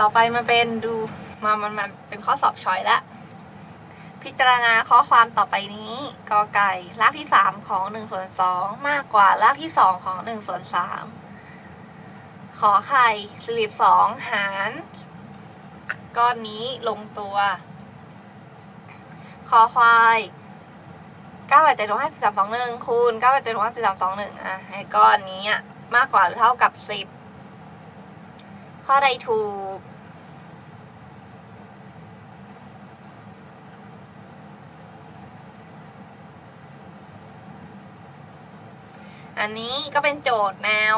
ต่อไปมาเป็นดูมามันมาเป็นข้อสอบชอยละ พิจารณาข้อความต่อไปนี้กอไก่รากที่สามของหนึ่งส่วนสองมากกว่ารากที่สองของหนึ่งส่วนสามขอไข่สลิบสองหารก้อนนี้ลงตัวคอควายเก้าแปดเจ็ดหกห้าสี่สามสองหนึ่งคูณเก้าแปดเจ็ดห้าสี่สามสองหนึ่งอะให้ก้อนนี้อะมากกว่าหรือเท่ากับสิบ ข้อใดถูก อันนี้ก็เป็นโจทย์แนว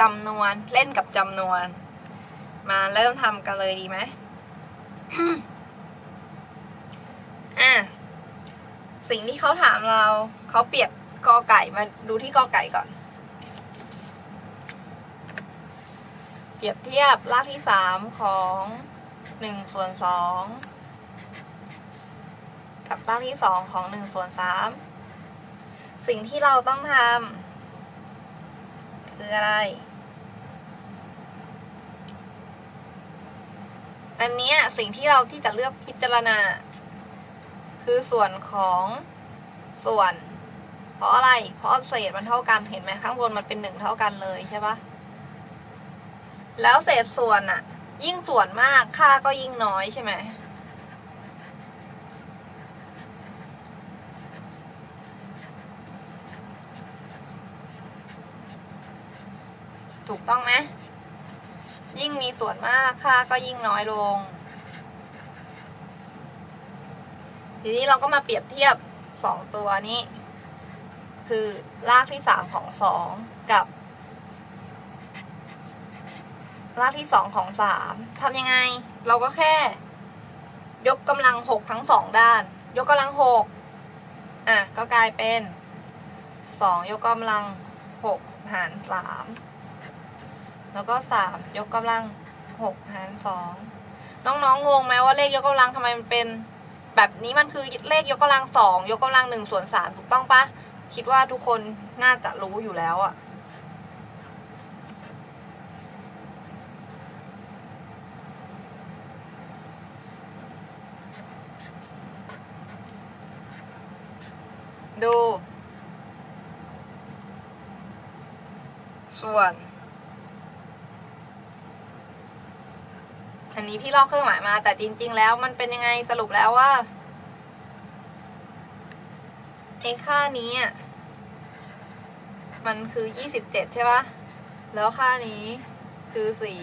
จำนวนเล่นกับจำนวน มาเริ่มทำกันเลยดีไหมอะสิ่งที่เขาถามเราเขาเปรียบกอไก่มาดูที่กอไก่ก่อน เปรียบเทียบรากที่สามของหนึ่งส่วนสองกับรากที่สองของหนึ่งส่วนสามสิ่งที่เราต้องทำคืออะไร อันนี้สิ่งที่เราที่จะเลือกพิจารณา คือส่วนของส่วน เพราะอะไร เพราะเศษมันเท่ากันเห็นไหมข้างบนมันเป็นหนึ่งเท่ากันเลยใช่ปะ แล้วเศษส่วนอะยิ่งส่วนมากค่าก็ยิ่งน้อยใช่ไหมถูกต้องไหมยิ่งมีส่วนมากค่าก็ยิ่งน้อยลง ทีนี้เราก็มาเปรียบเทียบสองตัวนี้ คือรากที่สามของสองกับ รากที่สองของสามทำยังไง เราก็แค่ ยกกำลังหกทั้งสองด้าน ยกกำลังหกอะ ก็กลายเป็นสองยกกำลังหกหารสามแล้วก็สามยกกำลังหกหารสองน้องๆงงไหมว่าเลขยกกำลังทำไมมันเป็น แบบนี้มันคือเลขยกกำลังสองยกกำลังหนึ่งส่วนสามถูกต้องปะคิดว่าทุกคนน่าจะรู้อยู่แล้วอะ ดูส่วน อันนี้พี่ลอกเครื่องหมายมา แต่จริง ๆ แล้วมันเป็นยังไงสรุปแล้วว่าไอ้ค่านี้มันคือยี่สิบเจ็ดใช่ปะแล้วค่านี้คือสี่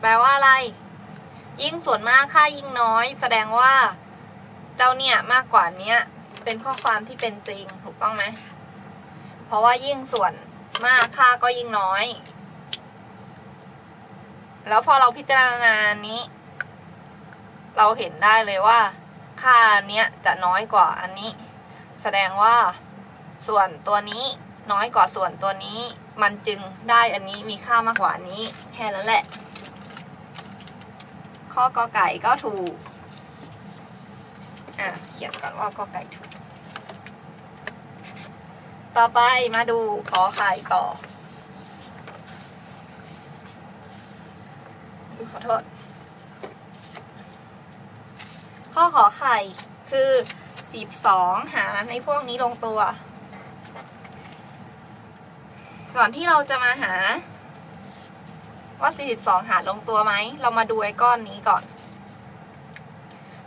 แปลว่าอะไร ยิ่งส่วนมากค่ายิ่งน้อย แสดงว่า เจ้าเนี่ยมากกว่าเนี้ย เป็นข้อความที่เป็นจริงถูกต้องไหม เพราะว่ายิ่งส่วนมากค่าก็ยิ่งน้อย แล้วพอเราพิจารณานี้ เราเห็นได้เลยว่า ค่าเนี้ยจะน้อยกว่าอันนี้ แสดงว่าส่วนตัวนี้น้อยกว่าส่วนตัวนี้ มันจึงได้อันนี้มีค่ามากกว่านี้ แค่นั้นแหละ ข้อกอไก่ก็ถูก อะเขียนก่อนว่ากอไก่ถูก ต่อไปมาดูขอไข่ต่อขอโทษ ข้อขอไข่คือสิบสองหารในพวกนี้ลงตัว ก่อนที่เราจะมาหา ว่าสี่สิบสองหารลงตัวไหม เรามาดูไอ้ก้อนนี้ก่อน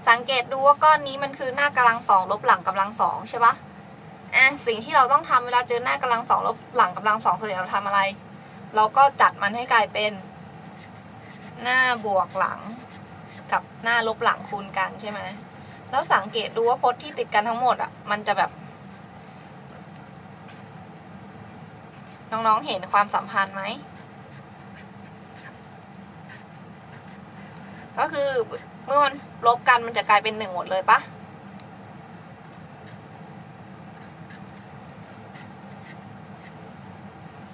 สังเกตดูว่าก้อนนี้มันคือหน้ากำลังสองลบหลังกำลังสองใช่ปะอะสิ่งที่เราต้องทำเวลาเจอหน้ากำลังสองลบหลังกำลังสองส่วนใหญ่เราทำอะไร เราก็จัดมันให้กลายเป็น หน้าบวกหลัง กับหน้าลบหลังคูณกันใช่ไหมแล้วสังเกตดูว่าพจน์ที่ติดกันทั้งหมดอะ มันจะแบบ น้องๆเห็นความสัมพันธ์ไหมก็คือ เมื่อมันลบกันมันจะกลายเป็นหนึ่งหมดเลยปะ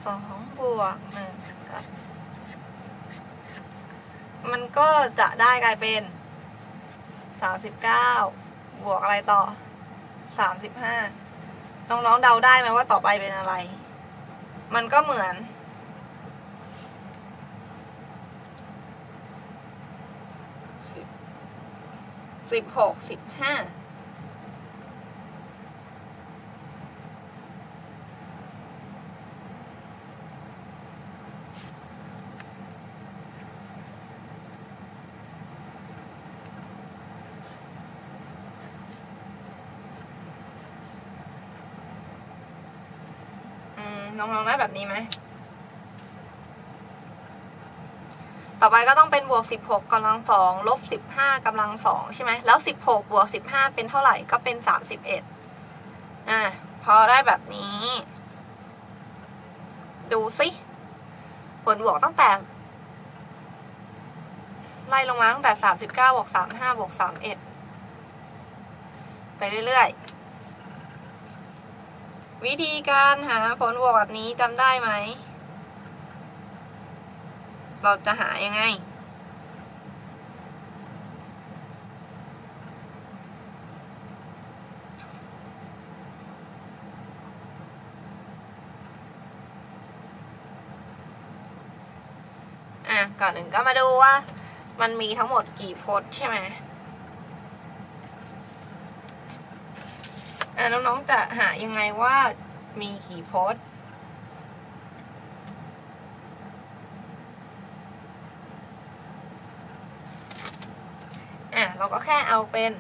สองบวกหนึ่งกับมันก็จะได้กลายเป็นสามสิบเก้าบวกอะไรต่อสามสิบห้าน้องๆเดาได้ไหมว่าต่อไปเป็นอะไร มันก็เหมือนสิบ สิบหกสิบห้าอืมน้องๆได้แบบนี้ไหม ต่อไปก็ต้องเป็นบวก 16กำลังสองลบ 15กำลังสองใช่ไหมแล้ว 16บวก 15 เป็นเท่าไหร่ก็เป็น 31อะพอได้แบบนี้ ดูสิผลบวกตั้งแต่ ไล่ลงมาตั้งแต่ 39บวก35บวก31 ไปเรื่อยๆ วิธีการหาผลบวกแบบนี้จำได้ไหม เราจะหายังไง อะ ก่อนอื่นก็มาดูว่ามันมีทั้งหมดกี่พจน์ใช่ไหมอะน้องๆจะหายังไงว่ามีกี่พจน์ อะ เราก็แค่เอาเป็น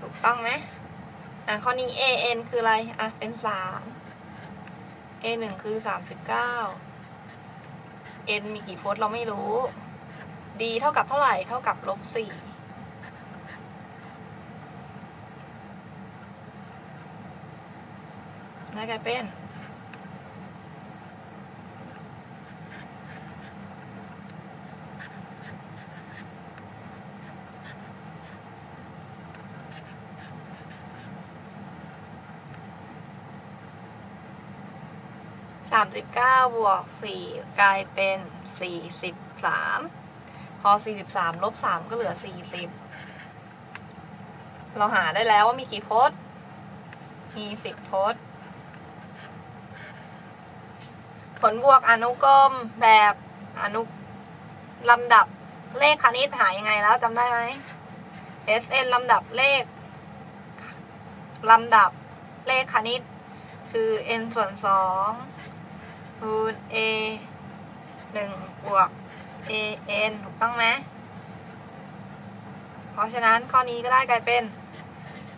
ถูกต้องไหมอะข้อนี้ a n คืออะไร อะ เป็นสาม a หนึ่งคือสามสิบเก้า n มีกี่โพจน์เราไม่รู้ d เท่ากับเท่าไหร่ เท่ากับลบสี่ ได้กลายเป็นสามสิบเก้าบวกสี่กลายเป็นสี่สิบสามพอสี่สิบสามลบสามก็เหลือสี่สิบเราหาได้แล้วว่ามีกี่โพจน์มีสิบโพจน์ ผลบวกอนุกรมแบบอนุลำดับเลขคณิตหายังไงแล้วจำได้ไหม SN ลำดับเลขลำดับเลขคณิต คือ n ส่วนสองคูณ a หนึ่งบวก a n ถูกต้องไหมเพราะฉะนั้นข้อนี้ก็ได้กลายเป็น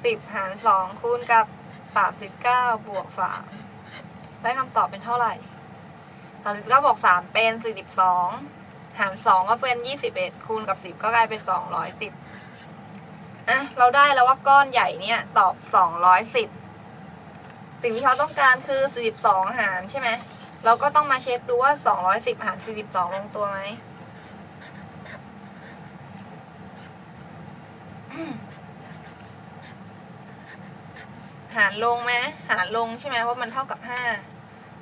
สิบหารสองคูณกับสามสิบวกสามได้คำตอบเป็นเท่าไหร่ สามสิบเก้าบวกสามเป็นสี่สิบสองหารสองก็เป็นยี่สิบเอ็ดคูณกับสิบก็กลายเป็นสองร้อยสิบอะเราได้แล้วว่าก้อนใหญ่เนี่ยตอบสองร้อยสิบสิ่งที่เขาต้องการคือสี่สิบสองหารใช่ไหมเราก็ต้องมาเช็คดูว่าสองร้อยสิบหารสี่สิบสองลงตัวไหมหารลงไหมหารลงใช่ไหมว่ามันเท่ากับห้า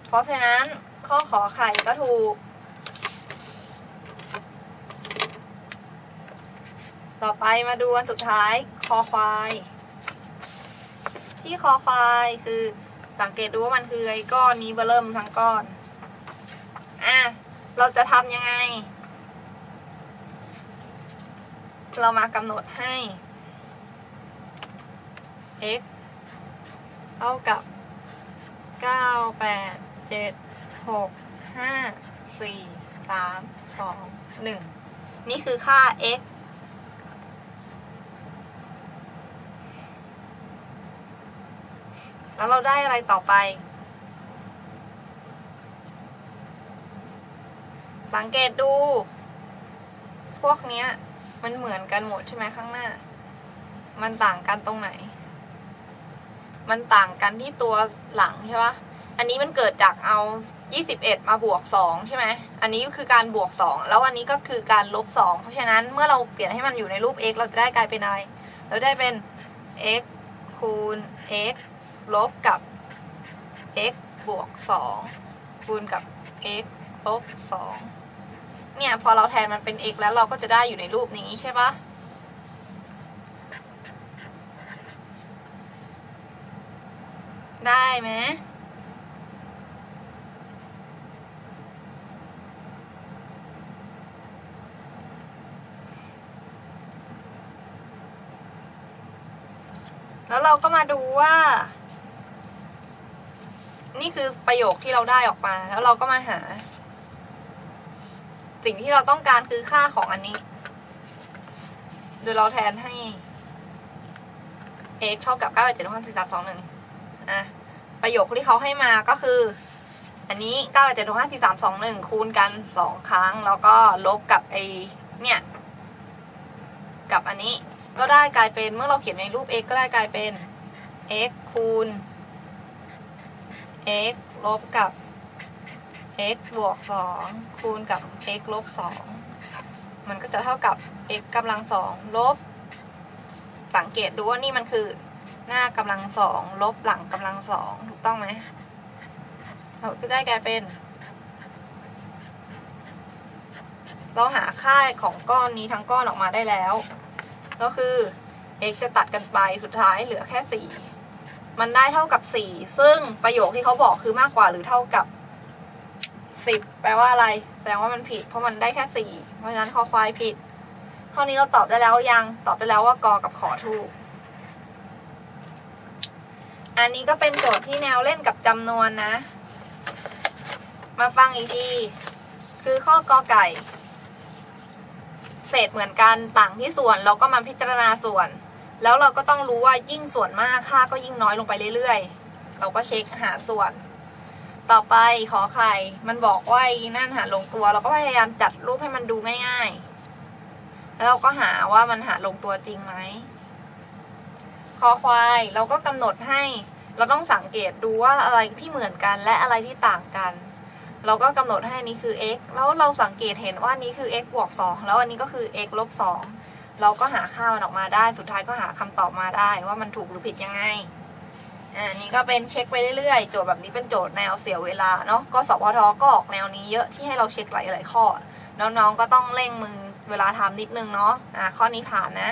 เพราะฉะนั้น ข้อขอไข่ก็ถูก ต่อไปมาดูอันสุดท้ายคอควาย ที่คอควายคือสังเกตดูว่ามันคือไอ้ก้อนนี้เบอร์เริ่มทั้งก้อน อะ เราจะทำยังไง เรามากำหนดให้ x เท่ากับ 9 8 7 6 5 4 3 2 1นี่คือค่า x แล้วเราได้อะไรต่อไป สังเกตดู พวกเนี้ย มันเหมือนกันหมดใช่ไหมข้างหน้า มันต่างกันตรงไหน มันต่างกันที่ตัวหลังใช่ปะ อันนี้มันเกิดจากเอา 21 มาบวก 2 ใช่ไหม อันนี้คือการบวก 2 แล้วอันนี้ก็คือการลบ 2 เพราะฉะนั้นเมื่อเราเปลี่ยนให้มันอยู่ในรูป x เราจะได้กลายเป็นอะไร เราได้เป็น x คูณ x ลบกับ x บวก 2 คูณกับ x ลบ 2 เนี่ยพอเราแทนมันเป็น x แล้วเราก็จะได้อยู่ในรูปนี้ใช่ปะได้ไหม แล้วเราก็มาดูว่า นี่คือประโยคที่เราได้ออกมา แล้วเราก็มาหา สิ่งที่เราต้องการคือค่าของอันนี้ โดยเราแทนให้ x เท่ากับ9 8 7 5 4 3 2 1อะประโยคที่เขาให้มาก็คือ อันนี้ 9 8 7 5 4 3 2 1 คูณกัน 2 ครั้ง แล้วก็ลบกับไอเนี่ย กับอันนี้ ก็ได้กลายเป็นเมื่อเราเขียนในรูป x ก็ได้กลายเป็น x คูณ x ลบกับ x บวก 2 คูณกับ x ลบ 2 มันก็จะเท่ากับ x กำลัง2ลบ สังเกตดูว่านี่มันคือหน้ากำลังสองลบหลังกำลังสองถูกต้องไหมเราก็ได้กลายเป็น เราหาค่าของก้อนนี้ทั้งก้อนออกมาได้แล้ว ก็คือ x จะตัดกันไปสุดท้ายเหลือแค่สี่มันได้เท่ากับสี่ซึ่งประโยคที่เขาบอกคือมากกว่าหรือเท่ากับสิบแปลว่าอะไร แสดงว่ามันผิด เพราะมันได้แค่สี่เพราะฉะนั้นคอควายผิดข้อนี้เราตอบได้แล้วยังตอบได้แล้วว่ากอกับขอถูก อันนี้ก็เป็นโจทย์ที่แนวเล่นกับจำนวนนะ มาฟังอีกที คือข้อกอไก่ เศษเหมือนกันต่างที่ส่วนเราก็มาพิจารณาส่วน แล้วเราก็ต้องรู้ว่ายิ่งส่วนมากค่าก็ยิ่งน้อยลงไปเรื่อยๆ เราก็เช็คหาส่วน ต่อไปขอไข่มันบอกว่าอีนั่นหาลงตัว เราก็พยายามจัดรูปให้มันดูง่าย ๆ แล้วเราก็หาว่ามันหาลงตัวจริงไหมคอควายเราก็กำหนดให้เราต้องสังเกตดูว่าอะไรที่เหมือนกันและอะไรที่ต่างกัน เราก็กำหนดให้อันนี้คือ x แล้วเราสังเกตเห็นว่านี้คือ x บวก 2 แล้วอันนี้ก็คือ x ลบ 2 เราก็หาค่ามันออกมาได้ สุดท้ายก็หาคำตอบมาได้ว่ามันถูกหรือผิดยังไงอ่านี่ก็เป็นเช็คไปเรื่อยๆ โจทย์แบบนี้เป็นโจทย์แนวเสียเวลาเนาะ ก็สพทก็ออกแนวนี้เยอะที่ให้เราเช็คหลายๆข้อ น้องๆก็ต้องเร่งมือเวลาทำนิดนึงเนาะ อ่าข้อนี้ผ่านนะ